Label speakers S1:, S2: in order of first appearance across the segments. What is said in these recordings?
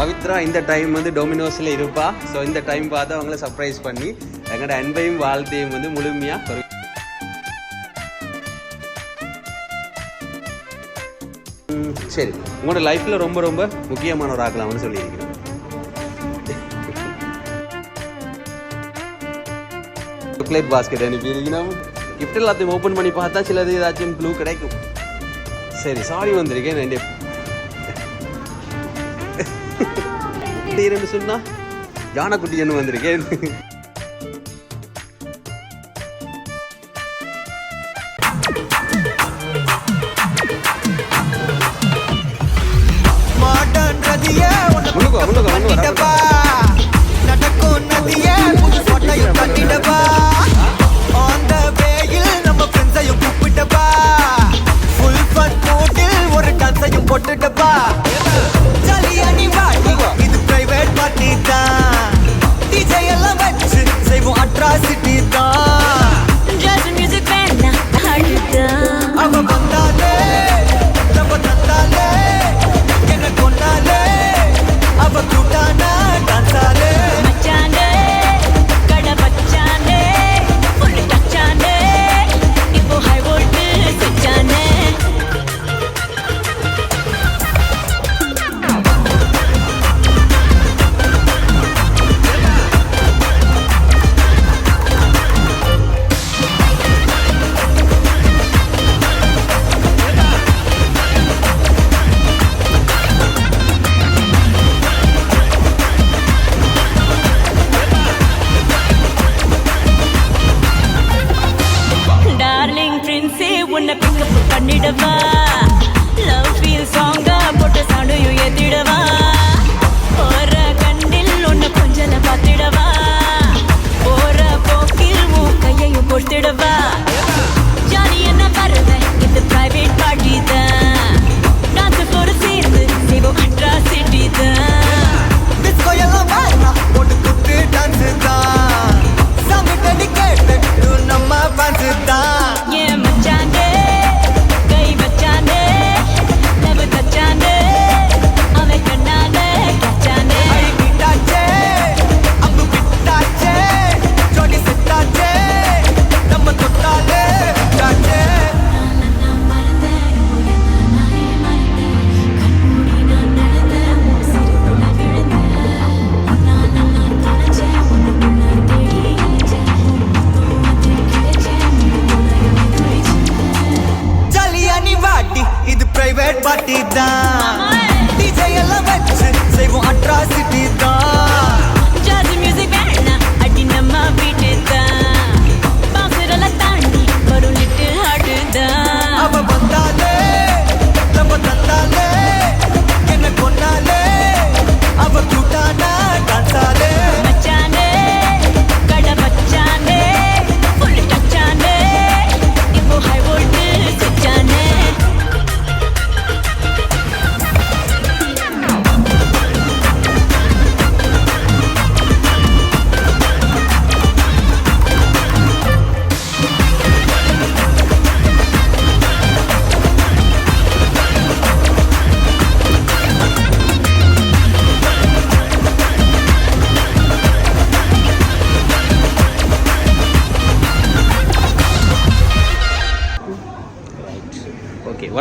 S1: பவித்ரா இந்த டைம் வந்து டொமினோஸில் இருப்பா. ஸோ இந்த டைம் பார்த்து அவங்கள சர்ப்ரைஸ் பண்ணி எங்களோட அன்பையும் வாழ்த்தையும் வந்து முழுமையாக சரி. உங்களோட லைஃப்பில் ரொம்ப ரொம்ப முக்கியமான ஒரு ஆக்கலாம்னு சொல்லியிருக்கிறேன். சாக்லேட் பாஸ்கெட் அனுப்பியிருக்கணும் கிஃப்ட் எல்லாத்தையும் ஓப்பன் பண்ணி பார்த்தா சிலது ஏதாச்சும் ப்ளூ கிடைக்கும். சரி சாரி வந்திருக்கேன் ரெண்டு இரண்டு சொன்னா யானைக்குட்டி என்ன வந்திருக்கேன்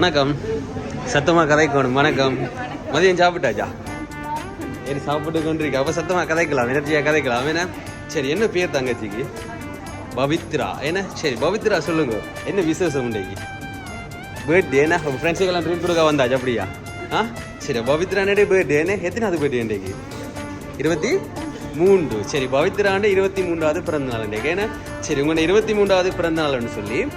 S1: வணக்கம். சத்தமாக கதைக்கணும் வணக்கம். மதியம் சாப்பிட்டாச்சா? சரி சாப்பிட்டு கொண்டிருக்கு அப்போ சத்தமாக கதைக்கலாம் எனர்ஜியாக கதைக்கலாம். என்ன? சரி என்ன பேர் தங்கச்சிக்கு? பவித்ரா. என்ன? சரி பவித்ரா சொல்லுங்க. என்ன விசேஷம் உண்டைக்கு? பர்த்டே என்ன? உங்கள் ஃப்ரெண்ட்ஸுக்கெல்லாம் ட்ரீட் கொடுக்க வந்தாச்சு அப்படியா? ஆ? சரி பவித்ரானே பர்த்டே என்ன? எத்தனாவது பர்த்டே இன்றைக்கு இருபத்தி மூன்று. சரி பவித்ராண்டு இருபத்தி மூன்றாவது பிறந்த நாள் இன்றைக்கு ஏன்னா சரி உங்களோட இருபத்தி மூன்றாவது பிறந்த நாள்னு சொல்லி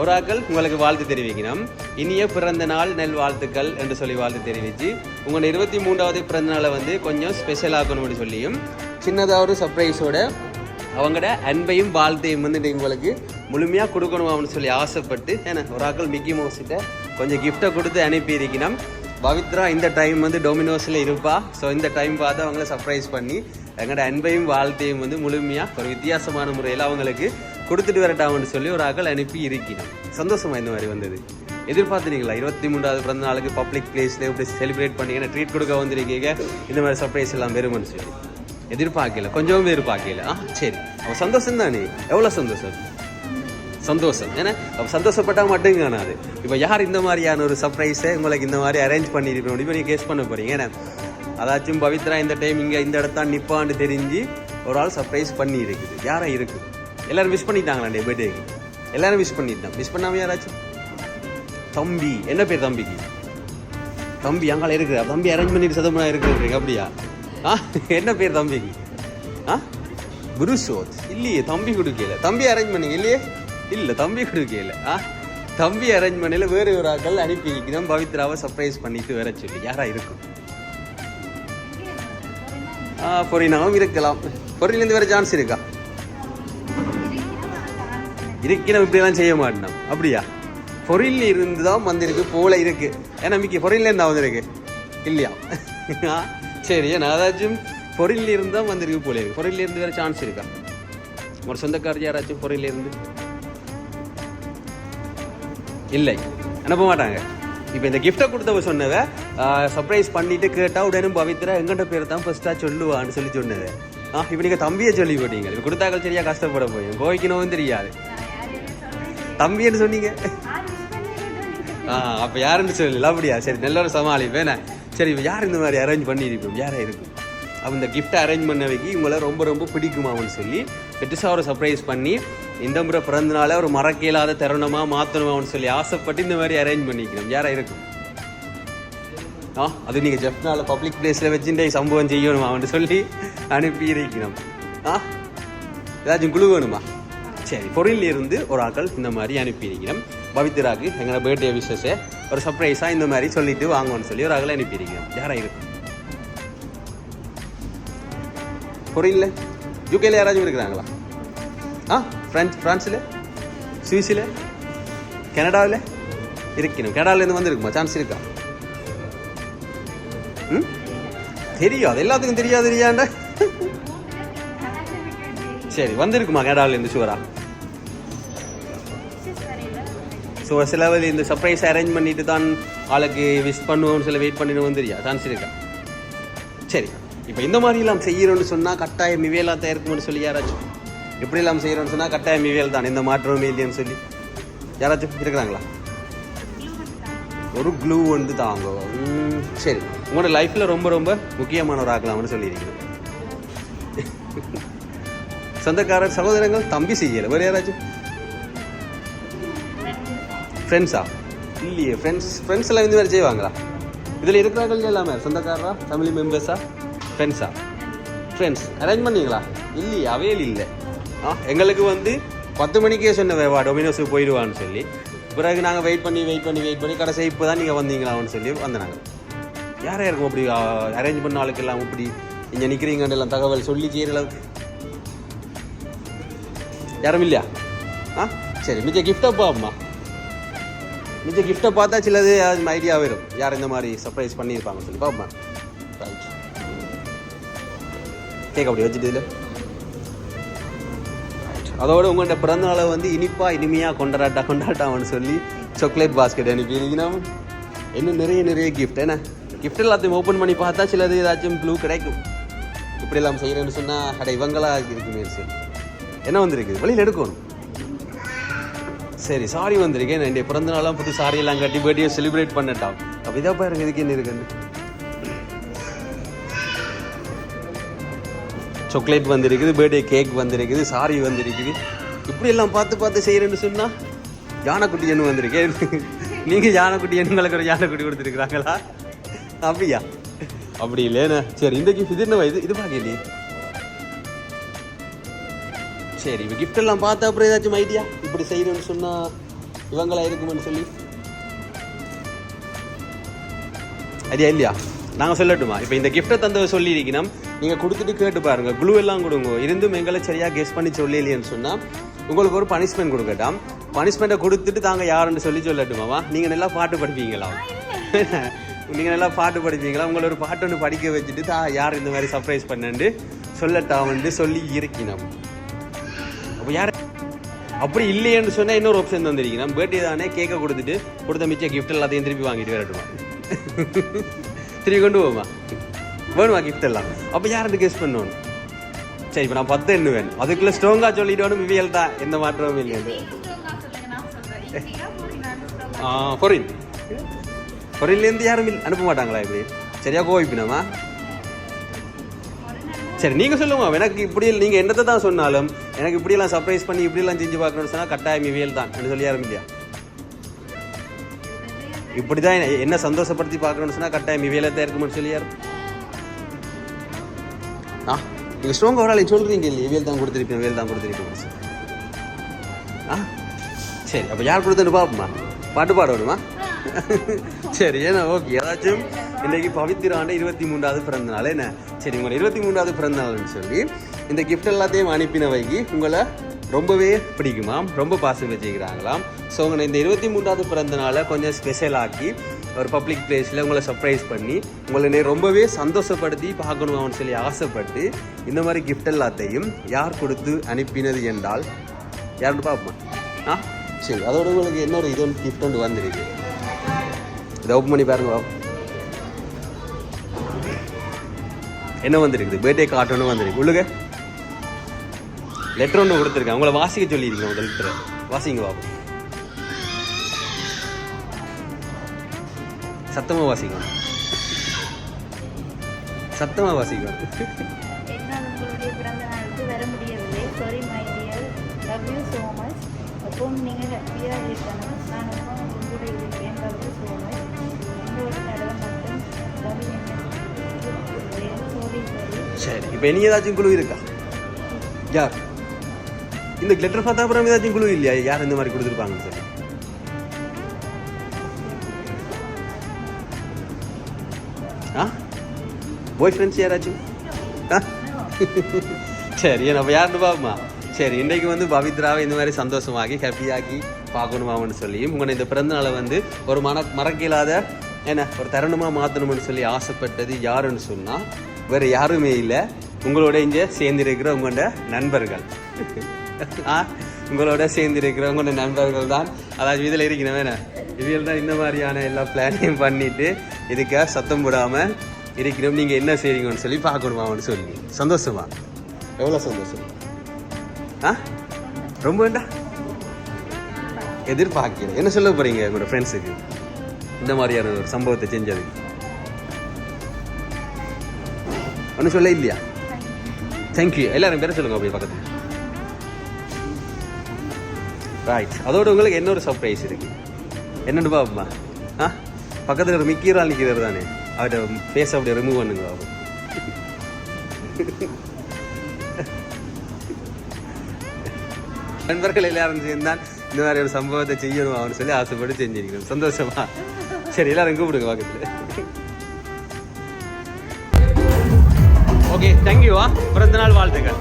S1: ஒரு உங்களுக்கு வாழ்த்து தெரிவிக்கணும். இனிய பிறந்த நாள் நெல் வாழ்த்துக்கள் என்று சொல்லி வாழ்த்து தெரிவித்து உங்களோட இருபத்தி மூன்றாவது பிறந்த நாளை வந்து கொஞ்சம் ஸ்பெஷல் ஆக்கணும்னு சொல்லியும் சின்னதாக ஒரு சர்ப்ரைஸோட அவங்களோட அன்பையும் வாழ்த்தையும் வந்து உங்களுக்கு முழுமையாக கொடுக்கணும் அப்படின்னு சொல்லி ஆசைப்பட்டு ஏன்னா ஒரு ஆக்கள் மிக்கி மவுஸ்கிட்ட கொஞ்சம் கிஃப்ட்டை கொடுத்து அனுப்பி இருக்கணும் பவித்ரா இந்த டைம் வந்து டொமினோஸில் இருப்பா. ஸோ இந்த டைம் பார்த்து அவங்கள சர்ப்ரைஸ் பண்ணி எங்களோட அன்பையும் வாழ்த்தையும் வந்து முழுமையாக ஒரு வித்தியாசமான முறையில் அவங்களுக்கு கொடுத்துட்டு வரட்டாம்னு சொல்லி ஒரு ஆக்கள் அனுப்பி இருக்கணும் சந்தோஷமா இந்த மாதிரி வந்தது. எதிர்பார்த்துறீங்களா இருபத்தி மூன்றாவது பிறந்த நாளுக்கு பப்ளிக் பிளேஸில் எப்படி செலிப்ரேட் பண்ணி ட்ரீட் கொடுக்க வந்திருக்கீங்க? இந்த மாதிரி சர்ப்ரைஸ் எல்லாம் வரும்னு சொல்லி. எதிர்பார்க்கல. கொஞ்சம் எதிர்பார்க்கல. ஆ சரி. அவள் சந்தோஷம் தானே? எவ்வளோ சந்தோஷம்? சந்தோஷம். ஏன்னா அவள் சந்தோஷப்பட்டால் மட்டும் காணாது. இப்போ யார் இந்த மாதிரியான ஒரு சர்ப்ரைஸை உங்களுக்கு இந்த மாதிரி அரேஞ்ச் பண்ணியிருக்கணும் முடிவு நீங்கள் கேஸ் பண்ண போகிறீங்க ஏன்னா அதாச்சும் பவித்ரா இந்த டைம் இங்கே இந்த இடத்தான் நிற்பான்னு தெரிஞ்சு ஒரு ஆள் சர்ப்ரைஸ் பண்ணி இருக்குது யாரா இருக்குது எல்லாரும் விஷ் பண்ணிட்டாங்களா பர்த்டேக்கு எல்லாரும் விஷ் பண்ணிட்டான் விஷ் பண்ணாம யாராச்சும்? தம்பி. என்ன பேர் தம்பிக்கு? தம்பி அங்கால இருக்கிற தம்பி அரேஞ்ச் பண்ணிட்டு சதமனா இருக்குன்றீங்க அப்படியா ஆ என்ன பேர் தம்பிக்கு? ஆ குருஷோத் இல்லையே தம்பி கொடுக்கல தம்பி அரேஞ்ச் பண்ணீங்க இல்லையே? இல்லை தம்பி கொடுக்கல ஆ தம்பி அரேஞ்ச் பண்ணல வேறு ஒரு ஆட்கள் அனுப்பி வைக்கணும். பவித்ராவை சர்ப்ரைஸ் பண்ணிட்டு வர சொல்லி. யாரா இருக்கும்? ஆ பொறினாவும் இருக்கலாம். பொறிலேருந்து வேற சான்ஸ் இருக்கா? இருக்கிறோம் இப்படியெல்லாம் செய்ய மாட்டோம். அப்படியா? பொருளில் இருந்து தான் வந்திருக்கு போல இருக்கு. ஏன்னா மிக்கி பொருளில் இருந்தா வந்திருக்கு இல்லையா? சரி நான் ஏதாச்சும் பொறியில் இருந்து தான் வந்திருக்கு போல இருக்கு. பொருளில் இருந்து வேற சான்ஸ் இருக்கா? ஒரு சொந்தக்காரர் யாராச்சும் பொருளில் இருந்து? இல்லை. அனுப்ப மாட்டாங்க? இப்போ இந்த கிஃப்ட்டை கொடுத்தவ சொன்னவ சர்ப்ரைஸ் பண்ணிட்டு கேட்டா உடனே பவித்ரா எங்கிட்ட பேர் தான் ஃபர்ஸ்ட்டாக சொல்லுவான்னு சொல்லி சொன்னது. ஆ இப்போ நீங்கள் தம்பியை சொல்லி போட்டீங்க இப்போ கொடுத்தாக்கள் சரியா கஷ்டப்பட போய் கோவிக்கணும் தெரியாது. தம்பின்னு சொன்னீங்க. ஆ அப்போ யாருன்னு சொல்லல. அப்படியா? சரி நல்ல ஒரு சமாளிப்பேன் சரி இப்போ யார் இந்த மாதிரி அரேஞ்ச் பண்ணியிருப்போம் யாராக இருக்கும்? அப்போ இந்த கிஃப்ட்டை அரேஞ்ச் பண்ணவைக்கு இவங்களை ரொம்ப ரொம்ப பிடிக்குமாவுன்னு சொல்லி பெருசாக ஒரு சர்ப்ரைஸ் பண்ணி இந்த முறை பிறந்த நாளை ஒரு மறக்க இல்லாத தருணமாக மாற்றணுமாவுன்னு சொல்லி ஆசைப்பட்டு இந்த மாதிரி அரேஞ்ச் பண்ணிக்கணும் யாராக இருக்கும்? ஆ அது நீங்கள் ஜெஃப்னால பப்ளிக் பிளேஸில் வச்சுட்டு சம்பவம் செய்யணுமா அவன் சொல்லி அனுப்பி இருக்கணும் ஆ? ஏதாச்சும் குழு வேணுமா? சரி பொருளில் இருந்து ஒரு ஆட்கள் இந்த மாதிரி அனுப்பி பவித்ராக்கு எங்களோட பர்த்டே விஷஸை ஒரு சர்ப்ரைஸாக இந்த மாதிரி சொல்லிட்டு வாங்கணும்னு சொல்லி ஒரு ஆட்களை அனுப்பி யாராக இருக்கும் பொருளில்? யூகேல யாராச்சும் இருக்கிறாங்களா? ஆ ஃப்ரான்ஸ் ஃப்ரான்ஸில் சுவிஸில் கனடாவில் இருக்கணும். கனடாவிலேருந்து வந்திருக்குமா? சான்ஸ் இருக்கா? ம்? அது எல்லாத்துக்கும் தெரியாது தெரியாண்ட சரி வந்திருக்குமா கனடாவிலேருந்து ஷுவரா ஸோ சில இந்த சர்ப்ரைஸ் அரேஞ்ச் பண்ணிட்டு தான் ஆளுக்கு விஷ் பண்ணுவோம்னு சில வெயிட் பண்ணிடுவோம் தெரியா சான்ஸ் இருக்கா சரி இப்போ இந்த மாதிரிலாம் செய்கிறோன்னு சொன்னால் கட்டாயம் மிவேலாக தான் இருக்கும்னு சொல்லி யாராச்சும் எப்படிலாம் செய்யறோம்னு சொன்னால் கட்டாயம் மிவேல் தான். இந்த மாற்றமே இல்லைன்னு சொல்லி யாராச்சும் இருக்கிறாங்களா? ஒரு க்ளூ வந்து தாங்க. ம், சரி. உங்களோட லைஃப்பில் ரொம்ப ரொம்ப முக்கியமானவர் ஆகலாம்னு ஆக்கலாம்னு சொல்லியிருக்கணும் சொந்தக்காரர் சகோதரங்கள் தம்பி செய்யலை. வேறு யாராச்சும்? ஃப்ரெண்ட்ஸா இல்லையே ஃப்ரெண்ட்ஸ் ஃப்ரெண்ட்ஸ் எல்லாம் இந்த மாதிரி செய்வாங்களா? இதில் இருக்கிறார்கள் எல்லாமே? சொந்தக்காரரா? ஃபேமிலி மெம்பர்ஸா ஃப்ரெண்ட்ஸா ஃப்ரெண்ட்ஸ் அரேஞ்ச் பண்ணீங்களா? இல்லையே அவையல் இல்லை. ஆ எங்களுக்கு வந்து பத்து மணிக்கே சொன்ன வா டொமினோஸுக்கு போயிடுவான்னு சொல்லி பிறகு நாங்கள் வெயிட் பண்ணி வெயிட் பண்ணி வெயிட் பண்ணி கடைசி இப்போ தான் நீங்கள் வந்தீங்களான்னு சொல்லி வந்தாங்க யார் இருக்கும் அப்படி அரேஞ்ச் பண்ண ஆளுக்கு எல்லாம் இப்படி இங்கே நிற்கிறீங்கன்னு எல்லாம் தகவல் சொல்லி செய்கிற அளவுக்கு? யாரும் இல்லையா? ஆ சரி மிச்ச கிஃப்டை பாப்போம்மா மிச்ச கிஃப்டை பார்த்தா சிலது ஐடியா வரும் யார் இந்த மாதிரி சர்ப்ரைஸ் பண்ணியிருப்பாங்க சொல்லி. பாப்போம்மா ரைட் கேக் அப்படி வச்சுட்டு இதில். அதோட உங்கள்கிட்ட பிறந்த நாளை வந்து இனிப்பா இனிமையாக கொண்டாட்டா கொண்டாட்டாமன்னு சொல்லி சாக்லேட் பாஸ்கெட் அனுப்பியிருக்கீங்கன்னா இன்னும் நிறைய நிறைய கிஃப்ட் என்ன? கிஃப்ட் எல்லாத்தையும் ஓப்பன் பண்ணி பார்த்தா சிலது ஏதாச்சும் ப்ளூ கிடைக்கும். இப்படி எல்லாம் செய்கிறேன்னு சொன்னால் அடை இவங்களா இருக்குமே சரி. என்ன வந்திருக்கு வழியில் எடுக்கணும். சரி சாரி வந்திருக்கேன். என்னுடைய பிறந்த நாளாக புது சாரி எல்லாம் கட்டி பர்த்டே செலிப்ரேட் பண்ணட்டா அப்போ இதை பாருங்க இதுக்கு என்ன இருக்குன்னு. சாக்லேட் வந்திருக்குது பர்த்டே கேக் வந்திருக்குது சாரி வந்திருக்குது. இப்படி எல்லாம் பார்த்து பார்த்து செய்கிறேன்னு சொன்னால் யானைக்குட்டி எண்ணு வந்திருக்கேன் நீங்கள் யானைக்குட்டி எண்ணுங்களுக்கு ஒரு யானைக்குட்டி கொடுத்துருக்குறாங்களா? அப்படியா? அப்படி இல்லைண்ணே சரி இன்றைக்கு இது என்ன இது இது பார்க்கலையே சரி இப்போ கிஃப்ட் எல்லாம் பார்த்த அப்புறம் ஏதாச்சும் ஐடியா இப்படி செய்யணும்னு சொன்னால் இவங்களா இருக்குமென்னு சொல்லி. ஐடியா இல்லையா? நாங்கள் சொல்லட்டுமா? இப்போ இந்த கிஃப்ட்டை தந்தவ சொல்லியிருக்கணும். நீங்கள் கொடுத்துட்டு கேட்டு பாருங்கள் குளூ எல்லாம் கொடுங்க. இருந்தும் எங்களை சரியாக கெஸ் பண்ணி சொல்லலையேன்னு சொன்னால் உங்களுக்கு ஒரு பனிஷ்மெண்ட் கொடுக்கட்டாம். பனிஷ்மெண்ட்டை கொடுத்துட்டு தாங்க யாருன்னு சொல்லி சொல்லட்டுமாவா நீங்கள் நல்லா பாட்டு படிப்பீங்களா? நீங்கள் நல்லா பாட்டு படிப்பீங்களா? உங்களை ஒரு பாட்டு ஒன்று படிக்க வச்சுட்டு தா யார் இந்த மாதிரி சர்ப்ரைஸ் பண்ணேன்னு சொல்லட்டா வந்து சொல்லி இருக்கணும். அப்போ யார்? அப்படி இல்லையேன்னு சொன்னா இன்னொரு ஆப்ஷன் தந்திருக்கீங்க. நம்ம பர்த்டே தானே கேக்கை கொடுத்துட்டு கொடுத்த மிச்ச கிஃப்ட் எல்லாத்தையும் திருப்பி வாங்கிட்டு வரட்டுமா? திருப்பி கொண்டு போமா வேணுமா கிஃப்ட் எல்லாம்? அப்போ யார்கிட்ட கெஸ் பண்ணணும்? சரி இப்போ நான் பத்து வேணும். அதுக்குள்ள ஸ்ட்ராங்கா சொல்லிட்டு விவியல் தான். எந்த மாற்றமும் இல்லையா ஆ ஃபொரின் ஃபொரின்லேருந்து யாரும் இல்ல- அனுப்ப மாட்டாங்களா இப்படி? சரியா கோவிப்பினமா? சரி நீங்க சொல்லுங்க எனக்கு இப்படி நீங்க என்னத்தை தான் சொன்னாலும் எனக்கு இப்படியெல்லாம் சர்ப்ரைஸ் பண்ணி இப்படியெல்லாம் செஞ்சு பார்க்கணும்னு சொன்னா கட்டாயம் இவியல் தான். என்று சொல்லி ஆரம்பிக்கலையா இப்படி இப்படிதான் என்ன- சந்தோஷப்படுத்தி பார்க்கணும்னு சொன்னா கட்டாயம் இவியலை தான் இருக்கும்னு சொல்லி ஆ நீங்க ஸ்ட்ராங் ஒரு சொல்றீங்க இல்லை இவியல் தான் கொடுத்துருப்பேன் இவியல் தான் கொடுத்துருப்பேன் ஆ சரி அப்போ யார் கொடுத்துன்னு பார்ப்போமா? பாட்டு பாட பாடணுமா? சரி ஏன்னா ஓகே. ஏதாச்சும் இன்றைக்கு பவித்திராண்ட இருபத்தி மூன்றாவது பிறந்த நாள் என்ன? சரி உங்களை இருபத்தி மூன்றாவது பிறந்த நாள்னு சொல்லி இந்த கிஃப்ட் எல்லாத்தையும் அனுப்பின வைகி உங்களை ரொம்பவே பிடிக்குமாம் ரொம்ப பாசம் வச்சுக்கிறாங்களாம். ஸோ உங்களை இந்த இருபத்தி மூன்றாவது பிறந்த நாளை கொஞ்சம் ஸ்பெஷல் ஆக்கி ஒரு பப்ளிக் பிளேஸில் உங்களை சர்ப்ரைஸ் பண்ணி உங்களை ரொம்பவே சந்தோஷப்படுத்தி பார்க்கணுமான்னு சொல்லி ஆசைப்பட்டு இந்த மாதிரி கிஃப்ட் எல்லாத்தையும் யார் கொடுத்து அனுப்பினது என்றால் யாருன்னு பார்ப்போம்? ஆ? சரி அதோட உங்களுக்கு இன்னொரு இது ஒன்று கிஃப்ட் ஒன்று வந்திருக்கு. இதை ஓப்பன் பண்ணி பாருங்க என்ன வந்திருக்குது? பர்த்டே கார்டு வந்திருக்கு. உள்ளுங்க லெட்டர் ஒன்று கொடுத்துருக்கேன். உங்களை வாசிக்க சொல்லியிருக்கேன் உங்கள் லெட்டரை வாசிங்க பாப்போம் சத்தமாக வாசிக்கணும் சத்தமாக வாசிக்கணும்
S2: வர முடியவில்லை. Sorry my dear love you so much அப்பவும் நீங்கள் ஹாப்பியாக இருக்கணும். நான் அப்போ உங்களோட இருக்கேன் லவ் யூ ஸோ மச் சரி
S1: இப்போ இனி ஏதாச்சும் குழு இருக்கா? யார்? இந்த லெட்டர் பார்த்தா அப்புறம் ஏதாச்சும் குழு இல்லையா? யார் இந்த மாதிரி கொடுத்துருப்பாங்கன்னு சொல்லி? ஆ? பாய் ஃப்ரெண்ட்ஸ் யாராச்சும்? ஆ? சரி நம்ம யாருன்னு பாப்போமா? சரி இன்றைக்கு வந்து பவித்ராவை இந்த மாதிரி சந்தோஷமாக்கி ஹாப்பியாகி பார்க்கணுமான்னு சொல்லி உங்களை இந்த பிறந்த நாளை வந்து ஒரு மன மறக்க என்ன ஒரு தருணமாக மாற்றணும்னு சொல்லி ஆசைப்பட்டது யாருன்னு சொன்னால் வேறு யாருமே இல்லை. உங்களோட இங்கே சேர்ந்திருக்கிற உங்களோட நண்பர்கள் உங்களோட சேர்ந்திருக்கிற உங்களோட நண்பர்கள் தான். அதாவது இதில் இருக்கிறவன் என்ன இதில் தான் இந்த மாதிரியான எல்லா பிளானையும் பண்ணிட்டு இதுக்காக சத்தம் போடாமல் இருக்கிறோம். நீங்கள் என்ன செய்றீங்கன்னு சொல்லி பார்க்கணுமான்னு சொல்லி. சந்தோஷமா? எவ்வளோ சந்தோஷம்? ஆ? ரொம்ப வேண்டா எதிர்பார்க்கிறேன் என்ன சொல்ல போகிறீங்க உங்களோட ஃப்ரெண்ட்ஸுக்கு இந்த மாதிரியான ஒரு சம்பவத்தை செஞ்சது ஒன்றும் சொல்ல இல்லையா? தேங்க்யூ எல்லாரும் பேரை சொல்லுங்க அப்படியே பக்கத்தில். ரைட் அதோட உங்களுக்கு என்ன ஒரு சர்ப்ரைஸ் இருக்கு? என்னன்னு பாப்பா ஆ? பக்கத்தில் ஒரு மிக்கீரால் நிற்கிறார் தானே. அவர்கிட்ட ஃபேஸ் அப்படியே ரிமூவ் பண்ணுங்க பாப்போம். நண்பர்கள் எல்லாரும் சேர்ந்தான் இந்த மாதிரி ஒரு சம்பவத்தை செய்யணும்? அவனு சொல்லி ஆசைப்பட்டு செஞ்சிருக்கணும். சந்தோஷமா? சரி எல்லாரும் கூப்பிடுங்க பக்கத்தில். ஓகே தேங்க்யூவா பிறந்த நாள் வாழ்த்துக்கள்.